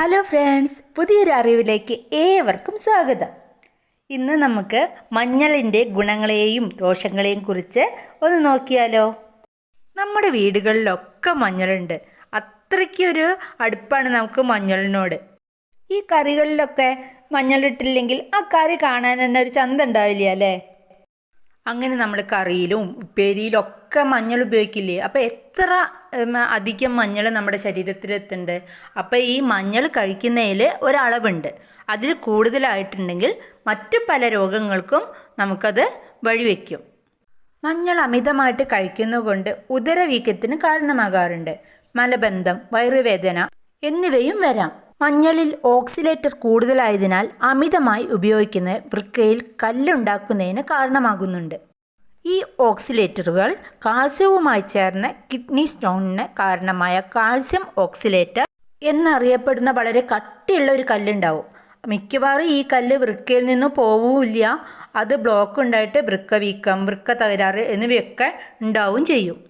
Hello friends പുതിയൊരു അറിവിലേക്ക് ഏവർക്കും സ്വാഗതം. ഇന്ന് നമുക്ക് മഞ്ഞളിന്റെ ഗുണങ്ങളെയും ദോഷങ്ങളെയും കുറിച്ച് ഒന്ന് നോക്കിയാലോ? നമ്മുടെ വീടുകളിലൊക്കെ മഞ്ഞളുണ്ട്. അത്രയ്ക്കൊരു അടുപ്പാണ് നമുക്ക് മഞ്ഞളിനോട്. ഈ കറികളിലൊക്കെ മഞ്ഞളിട്ടില്ലെങ്കിൽ ആ കറി കാണാൻ തന്നെ ഒരു ചന്ത ഉണ്ടാവില്ല അല്ലേ? അങ്ങനെ നമ്മൾ കറിയിലും ഉപ്പേരിയിലൊക്കെ മഞ്ഞൾ ഉപയോഗിക്കില്ലേ? അപ്പോൾ എത്ര അധികം മഞ്ഞൾ നമ്മുടെ ശരീരത്തിൽ എത്തുന്നുണ്ട് അപ്പോൾ ഈ മഞ്ഞൾ കഴിക്കുന്നതിൽ ഒരളവുണ്ട്. അതിൽ കൂടുതലായിട്ടുണ്ടെങ്കിൽ മറ്റു പല രോഗങ്ങൾക്കും നമുക്കത് വഴിവെക്കും. മഞ്ഞൾ അമിതമായിട്ട് കഴിക്കുന്നതുകൊണ്ട് ഉദരവീക്കത്തിന് കാരണമാകാറുണ്ട്. മലബന്ധം വയറുവേദന എന്നിവയും വരാം. മഞ്ഞളിൽ ഓക്സിലേറ്റർ കൂടുതലായതിനാൽ അമിതമായി ഉപയോഗിക്കുന്ന വൃക്കയിൽ കല്ലുണ്ടാക്കുന്നതിന് കാരണമാകുന്നുണ്ട്. ഈ ഓക്സിലേറ്ററുകൾ കാൽസ്യവുമായി ചേർന്ന് കിഡ്നി സ്റ്റോണിന് കാരണമായ കാൽസ്യം ഓക്സിലേറ്റർ എന്നറിയപ്പെടുന്ന വളരെ കട്ടിയുള്ള ഒരു കല്ലുണ്ടാവും. മിക്കവാറും ഈ കല്ല് വൃക്കയിൽ നിന്ന് പോവില്ല. അത് ബ്ലോക്ക് ഉണ്ടായിട്ട് വൃക്ക വീക്കം വൃക്ക തകരാറ് എന്നിവയൊക്കെ ഉണ്ടാവും ചെയ്യും.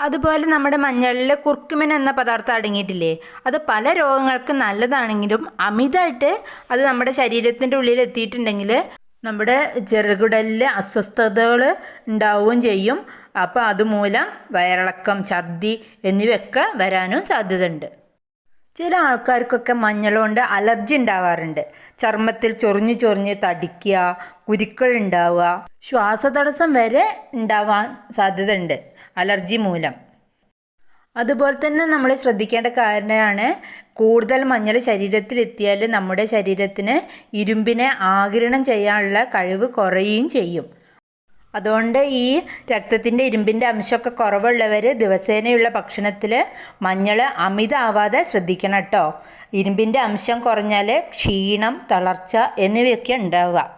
അതുപോലെ നമ്മുടെ മഞ്ഞളിൽ കുർക്കുമിൻ എന്ന പദാർത്ഥം അടങ്ങിയിട്ടില്ലേ? അത് പല രോഗങ്ങൾക്കും നല്ലതാണെങ്കിലും അമിതമായിട്ട് അത് നമ്മുടെ ശരീരത്തിന്റെ ഉള്ളിൽ എത്തിയിട്ടുണ്ടെങ്കിൽ നമ്മുടെ ചെറുകുടലിൽ അസ്വസ്ഥതകൾ ഉണ്ടാവുകയും ചെയ്യും. അപ്പോൾ അതുമൂലം വയറിളക്കം ഛർദി എന്നിവയൊക്കെ വരാനും സാധ്യതയുണ്ട്. ചില ആൾക്കാർക്കൊക്കെ മഞ്ഞൾ കൊണ്ട് അലർജി ഉണ്ടാവാറുണ്ട്. ചർമ്മത്തിൽ ചൊറിഞ്ഞ് ചൊറിഞ്ഞ് തടിക്കുക കുരുക്കൾ ഉണ്ടാവുക ശ്വാസതടസ്സം വരെ ഉണ്ടാവാൻ സാധ്യതയുണ്ട് അലർജി മൂലം. അതുപോലെ തന്നെ നമ്മൾ ശ്രദ്ധിക്കേണ്ട കാര്യമാണ് കൂടുതൽ മഞ്ഞൾ ശരീരത്തിൽ എത്തിയാൽ നമ്മുടെ ശരീരത്തിന് ഇരുമ്പിനെ ആകിരണം ചെയ്യാനുള്ള കഴിവ് കുറയുകയും ചെയ്യും. അതുകൊണ്ട് ഈ രക്തത്തിന്റെ ഇരുമ്പിന്റെ അംശമൊക്കെ കുറവുള്ളവർ ദിവസേനയുള്ള ഭക്ഷണത്തിൽ മഞ്ഞൾ അമിതമാവാതെ ശ്രദ്ധിക്കണം കേട്ടോ. ഇരുമ്പിന്റെ അംശം കുറഞ്ഞാൽ ക്ഷീണം തളർച്ച എന്നിവയൊക്കെ ഉണ്ടാവുക.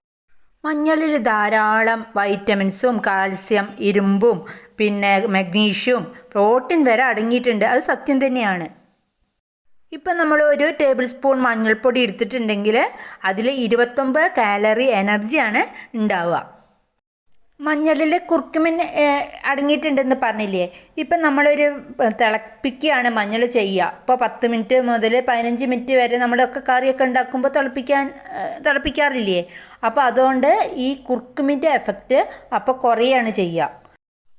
മഞ്ഞളിൽ ധാരാളം വൈറ്റമിൻസും കാൽസ്യം ഇരുമ്പും പിന്നെ മഗ്നീഷ്യവും പ്രോട്ടീൻ വരെ അടങ്ങിയിട്ടുണ്ട്. അത് സത്യം തന്നെയാണ്. ഇപ്പം നമ്മൾ ഒരു ടേബിൾ സ്പൂൺ മഞ്ഞൾപ്പൊടി എടുത്തിട്ടുണ്ടെങ്കിൽ അതിൽ ഇരുപത്തൊമ്പത് കാലറി എനർജിയാണ് ഉണ്ടാവുക. മഞ്ഞളിൽ കുർക്കുമിൻ അടങ്ങിയിട്ടുണ്ടെന്ന് പറഞ്ഞില്ലേ? ഇപ്പം നമ്മളൊരു തിളപ്പിക്കുകയാണ് മഞ്ഞൾ ചെയ്യുക. ഇപ്പോൾ പത്ത് മിനിറ്റ് മുതൽ പതിനഞ്ച് മിനിറ്റ് വരെ നമ്മളൊക്കെ കറിയൊക്കെ ഉണ്ടാക്കുമ്പോൾ തിളപ്പിക്കാൻ തിളപ്പിക്കാറില്ലേ? അപ്പോൾ അതുകൊണ്ട് ഈ കുർക്കുമിന്റെ എഫക്റ്റ് അപ്പോൾ കുറയാണ് ചെയ്യുക.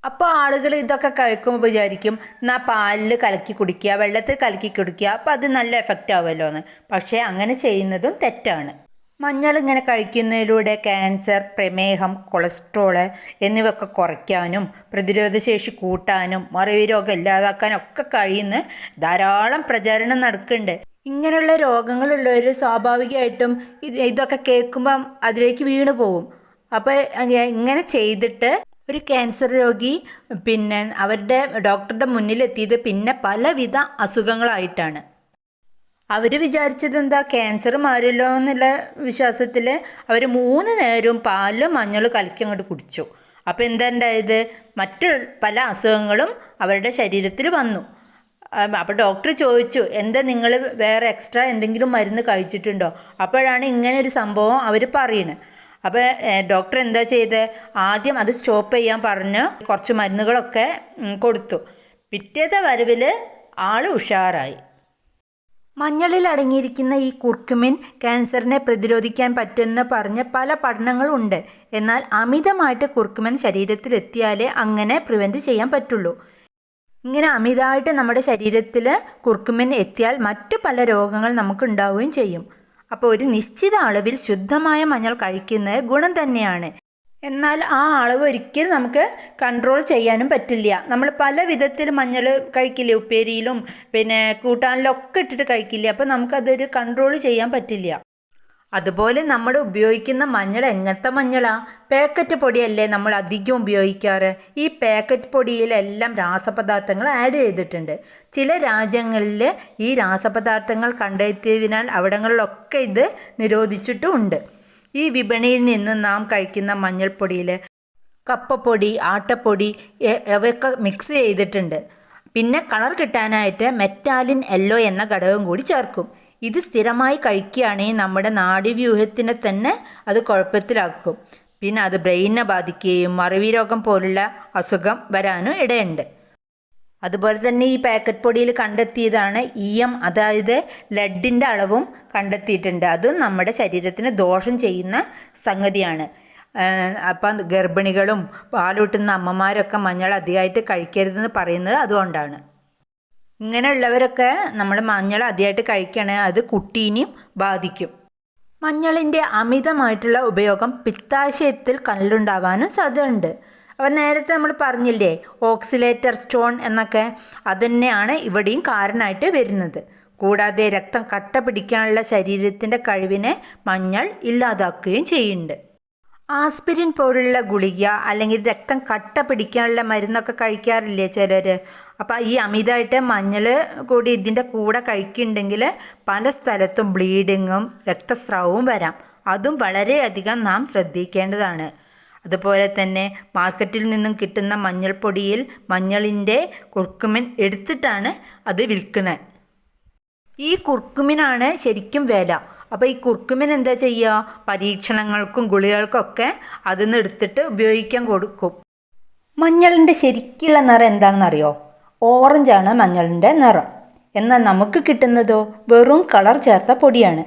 അപ്പോൾ ആളുകൾ ഇതൊക്കെ കഴിക്കുമ്പോൾ വിചാരിക്കും എന്നാൽ പാലിൽ കലക്കി കുടിക്കുക വെള്ളത്തിൽ കലക്കി കുടിക്കുക അപ്പോൾ അത് നല്ല എഫക്റ്റ് ആവുമല്ലോ എന്ന് പക്ഷേ അങ്ങനെ ചെയ്യുന്നതും തെറ്റാണ്. മഞ്ഞൾ ഇങ്ങനെ കഴിക്കുന്നതിലൂടെ ക്യാൻസർ പ്രമേഹം കൊളസ്ട്രോൾ എന്നിവയൊക്കെ കുറയ്ക്കാനും പ്രതിരോധശേഷി കൂട്ടാനും മറവി രോഗം ഇല്ലാതാക്കാനും ഒക്കെ കഴിയുന്ന ധാരാളം പ്രചാരണം നടക്കുന്നുണ്ട്. ഇങ്ങനെയുള്ള രോഗങ്ങളുള്ളവർ സ്വാഭാവികമായിട്ടും ഇത് ഇതൊക്കെ കേൾക്കുമ്പം അതിലേക്ക് വീണു പോകും അപ്പോൾ ഇങ്ങനെ ചെയ്തിട്ട് ഒരു ക്യാൻസർ രോഗി പിന്നെ അവരുടെ ഡോക്ടറുടെ മുന്നിലെത്തിയത് പിന്നെ പലവിധ അസുഖങ്ങളായിട്ടാണ്. അവർ വിചാരിച്ചത് എന്താ ക്യാൻസർ മാറില്ലോ എന്നുള്ള വിശ്വാസത്തിൽ അവർ മൂന്ന് നേരവും പാലും മഞ്ഞളും കലക്കി അങ്ങോട്ട് കുടിച്ചു. അപ്പോൾ എന്താ ഉണ്ടായത്? മറ്റു പല അസുഖങ്ങളും അവരുടെ ശരീരത്തിൽ വന്നു. അപ്പോൾ ഡോക്ടർ ചോദിച്ചു എന്താ നിങ്ങൾ വേറെ എക്സ്ട്രാ എന്തെങ്കിലും മരുന്ന് കഴിച്ചിട്ടുണ്ടോ? അപ്പോഴാണ് ഇങ്ങനെ ഒരു സംഭവം അവർ പറയുന്നത് അപ്പോൾ ഡോക്ടർ എന്താ ചെയ്ത്? ആദ്യം അത് സ്റ്റോപ്പ് ചെയ്യാൻ പറഞ്ഞ് കുറച്ച് മരുന്നുകളൊക്കെ കൊടുത്തു. പിറ്റേത്തെ വരവിൽ ആൾ ഉഷാറായി. മഞ്ഞളിൽ അടങ്ങിയിരിക്കുന്ന ഈ കുർക്കുമിൻ ക്യാൻസറിനെ പ്രതിരോധിക്കാൻ പറ്റുമെന്ന് പറഞ്ഞ് പല പഠനങ്ങളുണ്ട് എന്നാൽ അമിതമായിട്ട് കുർക്കുമിൻ ശരീരത്തിൽ എത്തിയാലേ അങ്ങനെ പ്രിവെന്റ് ചെയ്യാൻ പറ്റുള്ളൂ. ഇങ്ങനെ അമിതമായിട്ട് നമ്മുടെ ശരീരത്തിൽ കുർക്കുമിൻ എത്തിയാൽ മറ്റു പല രോഗങ്ങൾ നമുക്ക് ഉണ്ടാവുകയും ചെയ്യും. അപ്പോൾ ഒരു നിശ്ചിത അളവിൽ ശുദ്ധമായ മഞ്ഞൾ കഴിക്കുന്നത് ഗുണം തന്നെയാണ്. എന്നാൽ ആ അളവ് ഒരിക്കലും നമുക്ക് കൺട്രോൾ ചെയ്യാനും പറ്റില്ല. നമ്മൾ പല വിധത്തിൽ മഞ്ഞൾ കഴിക്കില്ലേ? ഉപ്പേരിയിലും പിന്നെ കൂട്ടാനിലൊക്കെ ഇട്ടിട്ട് കഴിക്കില്ലേ? അപ്പോൾ നമുക്കതൊരു കൺട്രോൾ ചെയ്യാൻ പറ്റില്ല. അതുപോലെ നമ്മൾ ഉപയോഗിക്കുന്ന മഞ്ഞൾ എങ്ങനത്തെ മഞ്ഞളാ? പാക്കറ്റ് പൊടിയല്ലേ നമ്മൾ അധികം ഉപയോഗിക്കാറ്? ഈ പാക്കറ്റ് പൊടിയിലെല്ലാം രാസപദാർത്ഥങ്ങൾ ആഡ് ചെയ്തിട്ടുണ്ട്. ചില രാജ്യങ്ങളിൽ ഈ രാസപദാർത്ഥങ്ങൾ കണ്ടെത്തിയതിനാൽ അവിടങ്ങളിലൊക്കെ ഇത് നിരോധിച്ചിട്ടുമുണ്ട്. ഈ വിപണിയിൽ നിന്ന് നാം കഴിക്കുന്ന മഞ്ഞൾപ്പൊടിയിൽ കപ്പപ്പൊടി ആട്ടപ്പൊടി അവയൊക്കെ മിക്സ് ചെയ്തിട്ടുണ്ട്. പിന്നെ കളർ കിട്ടാനായിട്ട് മെറ്റാലിൻ എല്ലോ എന്ന ഘടകം കൂടി ചേർക്കും. ഇത് സ്ഥിരമായി കഴിക്കുകയാണെങ്കിൽ നമ്മുടെ നാഡീവ്യൂഹത്തിനെ തന്നെ അത് കുഴപ്പത്തിലാക്കും. പിന്നെ അത് ബ്രെയിനിനെ ബാധിക്കുകയും മറവി രോഗം പോലുള്ള അസുഖം വരാനും ഇടയുണ്ട്. അതുപോലെ തന്നെ ഈ പാക്കറ്റ് പൊടിയിൽ കണ്ടെത്തിയതാണ് ഇ എം അതായത് ലഡിന്റെ അളവും കണ്ടെത്തിയിട്ടുണ്ട്. അതും നമ്മുടെ ശരീരത്തിന് ദോഷം ചെയ്യുന്ന സംഗതിയാണ്. അപ്പം ഗർഭിണികളും പാലൂട്ടുന്ന അമ്മമാരൊക്കെ മഞ്ഞൾ അധികമായിട്ട് കഴിക്കരുതെന്ന് പറയുന്നത് അതുകൊണ്ടാണ്. ഇങ്ങനെയുള്ളവരൊക്കെ നമ്മൾ മഞ്ഞൾ അധികമായിട്ട് കഴിക്കണേ അത് കുട്ടീനെയും ബാധിക്കും. മഞ്ഞളിന്റെ അമിതമായിട്ടുള്ള ഉപയോഗം പിത്താശയത്തിൽ കല്ലുണ്ടാവാനും സാധ്യതയുണ്ട്. അപ്പോൾ നേരത്തെ നമ്മൾ പറഞ്ഞില്ലേ ഓക്സിലേറ്റർ സ്റ്റോൺ എന്നൊക്കെ അതുതന്നെയാണ് ഇവിടെയും കാരണമായിട്ട് വരുന്നത്. കൂടാതെ രക്തം കട്ട പിടിക്കാനുള്ള ശരീരത്തിന്റെ കഴിവിനെ മഞ്ഞൾ ഇല്ലാതാക്കുകയും ചെയ്യുന്നുണ്ട്. ആസ്പിരിൻ പോലുള്ള ഗുളിക അല്ലെങ്കിൽ രക്തം കട്ട പിടിക്കാനുള്ള മരുന്നൊക്കെ കഴിക്കാറില്ലേ ചിലർ അപ്പോൾ ഈ അമിതമായിട്ട് മഞ്ഞൾ കൂടി ഇതിന്റെ കൂടെ കഴിക്കുന്നുണ്ടെങ്കിൽ പല സ്ഥലത്തും ബ്ലീഡിങ്ങും രക്തസ്രാവവും വരാം. അതും വളരെയധികം നാം ശ്രദ്ധിക്കേണ്ടതാണ്. അതുപോലെ തന്നെ മാർക്കറ്റിൽ നിന്നും കിട്ടുന്ന മഞ്ഞൾപ്പൊടിയിൽ മഞ്ഞളിന്റെ കുർക്കുമിൻ എടുത്തിട്ടാണ് അത് വിൽക്കുന്നത്. ഈ കുർക്കുമിനാണ് ശരിക്കും വില. അപ്പോൾ ഈ കുർക്കുമിൻ എന്താ ചെയ്യുക പരീക്ഷണങ്ങൾക്കും ഗുളികൾക്കൊക്കെ അതിൽ നിന്ന് എടുത്തിട്ട് ഉപയോഗിക്കാൻ കൊടുക്കും. മഞ്ഞളിന്റെ ശരിക്കുള്ള നിറം എന്താണെന്നറിയോ? ഓറഞ്ചാണ് മഞ്ഞളിന്റെ നിറം. എന്നാൽ നമുക്ക് കിട്ടുന്നതോ? വെറും കളർ ചേർത്ത പൊടിയാണ്.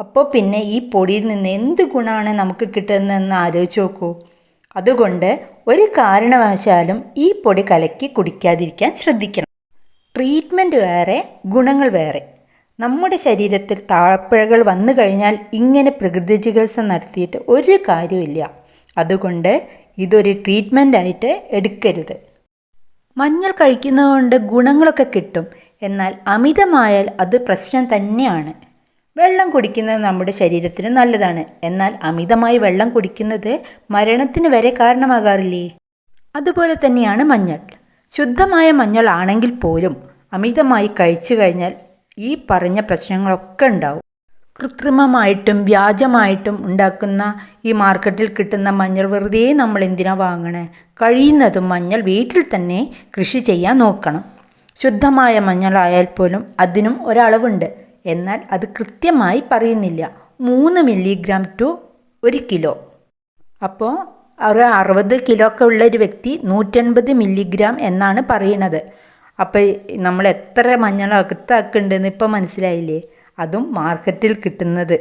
അപ്പോൾ പിന്നെ ഈ പൊടിയിൽ നിന്ന് എന്ത് ഗുണമാണ് നമുക്ക് കിട്ടുന്നതെന്ന് ആലോചിച്ച് നോക്കൂ. അതുകൊണ്ട് ഒരു കാരണവശാലും ഈ പൊടി കലക്കി കുടിക്കാതിരിക്കാൻ ശ്രദ്ധിക്കണം. ട്രീറ്റ്മെന്റ് വേറെ ഗുണങ്ങൾ വേറെ. നമ്മുടെ ശരീരത്തിൽ താഴപ്പിഴകൾ വന്നു കഴിഞ്ഞാൽ ഇങ്ങനെ പ്രകൃതി ചികിത്സ നടത്തിയിട്ട് ഒരു കാര്യമില്ല അതുകൊണ്ട് ഇതൊരു ട്രീറ്റ്മെന്റായിട്ട് എടുക്കരുത്. മഞ്ഞൾ കഴിക്കുന്നതുകൊണ്ട് ഗുണങ്ങളൊക്കെ കിട്ടും. എന്നാൽ അമിതമായാൽ അത് പ്രശ്നം തന്നെയാണ്. വെള്ളം കുടിക്കുന്നത് നമ്മുടെ ശരീരത്തിന് നല്ലതാണ്. എന്നാൽ അമിതമായി വെള്ളം കുടിക്കുന്നത് മരണത്തിന് വരെ കാരണമാകാറില്ലേ? അതുപോലെ തന്നെയാണ് മഞ്ഞൾ. ശുദ്ധമായ മഞ്ഞൾ ആണെങ്കിൽ പോലും അമിതമായി കഴിച്ചു കഴിഞ്ഞാൽ ഈ പറഞ്ഞ പ്രശ്നങ്ങളൊക്കെ ഉണ്ടാവും. കൃത്രിമമായിട്ടും വ്യാജമായിട്ടും ഉണ്ടാക്കുന്ന ഈ മാർക്കറ്റിൽ കിട്ടുന്ന മഞ്ഞൾ വെറുതെ നമ്മൾ എന്തിനാ വാങ്ങണേ? കഴിയുന്നതും മഞ്ഞൾ വീട്ടിൽ തന്നെ കൃഷി ചെയ്യാൻ നോക്കണം. ശുദ്ധമായ മഞ്ഞളായാൽ പോലും അതിനും ഒരളവുണ്ട്. എന്നാൽ അത് കൃത്യമായി പറയുന്നില്ല. മൂന്ന് മില്ലിഗ്രാം ടു ഒരു കിലോ. അപ്പോൾ ഒരു അറുപത് കിലോ ഒക്കെ ഉള്ള ഒരു വ്യക്തി നൂറ്റൻപത് മില്ലിഗ്രാം എന്നാണ് പറയുന്നത് അപ്പോൾ നമ്മൾ എത്ര മഞ്ഞൾ അകത്താക്കുന്നുണ്ടെന്ന് ഇപ്പം മനസ്സിലായില്ലേ? അതും മാർക്കറ്റിൽ കിട്ടുന്നത്.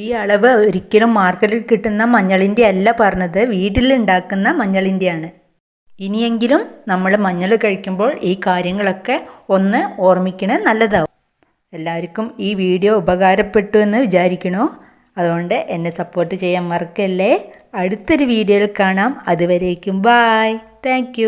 ഈ അളവ് ഒരിക്കലും മാർക്കറ്റിൽ കിട്ടുന്ന മഞ്ഞളിന്റെ അല്ല പറഞ്ഞത്. വീട്ടിലുണ്ടാക്കുന്ന മഞ്ഞളിന്റെയാണ് ഇനിയെങ്കിലും നമ്മൾ മഞ്ഞൾ കഴിക്കുമ്പോൾ ഈ കാര്യങ്ങളൊക്കെ ഒന്ന് ഓർമ്മിക്കണേ നല്ലതാവും. എല്ലാവർക്കും ഈ വീഡിയോ ഉപകാരപ്പെട്ടു എന്ന് വിചാരിക്കണോ. അതുകൊണ്ട് എന്നെ സപ്പോർട്ട് ചെയ്യാൻ മറക്കല്ലേ? അടുത്തൊരു വീഡിയോയിൽ കാണാം. അതുവരേക്കും ബായ് താങ്ക്